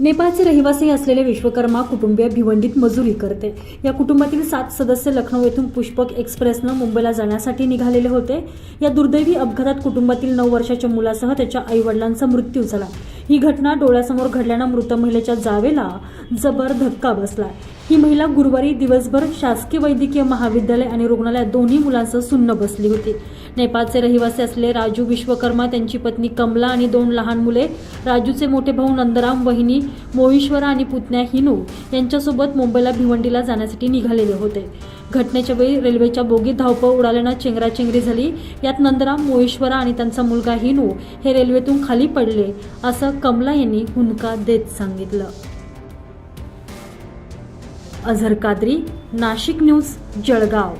नेपाळचे रहिवासी असलेले विश्वकर्मा कुटुंबीय भिवंडीत मजुरी करते. या कुटुंबातील सात सदस्य लखनौ येथून पुष्पक एक्सप्रेसनं मुंबईला जाण्यासाठी निघालेले होते. या दुर्दैवी अपघातात कुटुंबातील नऊ वर्षाच्या मुलासह त्याच्या आईवडिलांचा मृत्यू झाला. ही घटना डोळ्यासमोर घडल्यानं मृत महिलेच्या जावेला जबर धक्का बसला. ही महिला गुरुवारी दिवसभर शासकीय वैद्यकीय महाविद्यालय आणि रुग्णालयात दोन्ही मुलांसह सुन्न बसली होती. नेपाळचे रहिवासी असले राजू विश्वकर्मा त्यांची पत्नी कमला आणि दोन लहान मुले राजूचे मोठे भाऊ नंदराम वहिनी मोईश्वरा आणि पुतण्या हिनू यांच्यासोबत मुंबईला भिवंडीला जाण्यासाठी निघालेले होते. घटनेच्या वेळी रेल्वेच्या बोगीत धावपळ उडाल्यानं चेंगराचेंगरी झाली. यात नंदराम मोईश्वरा आणि त्यांचा मुलगा हिनू हे रेल्वेतून खाली पडले असं कमला यांनी हुनका देत सांगितलं. अझर कादरी नाशिक न्यूज जळगाव.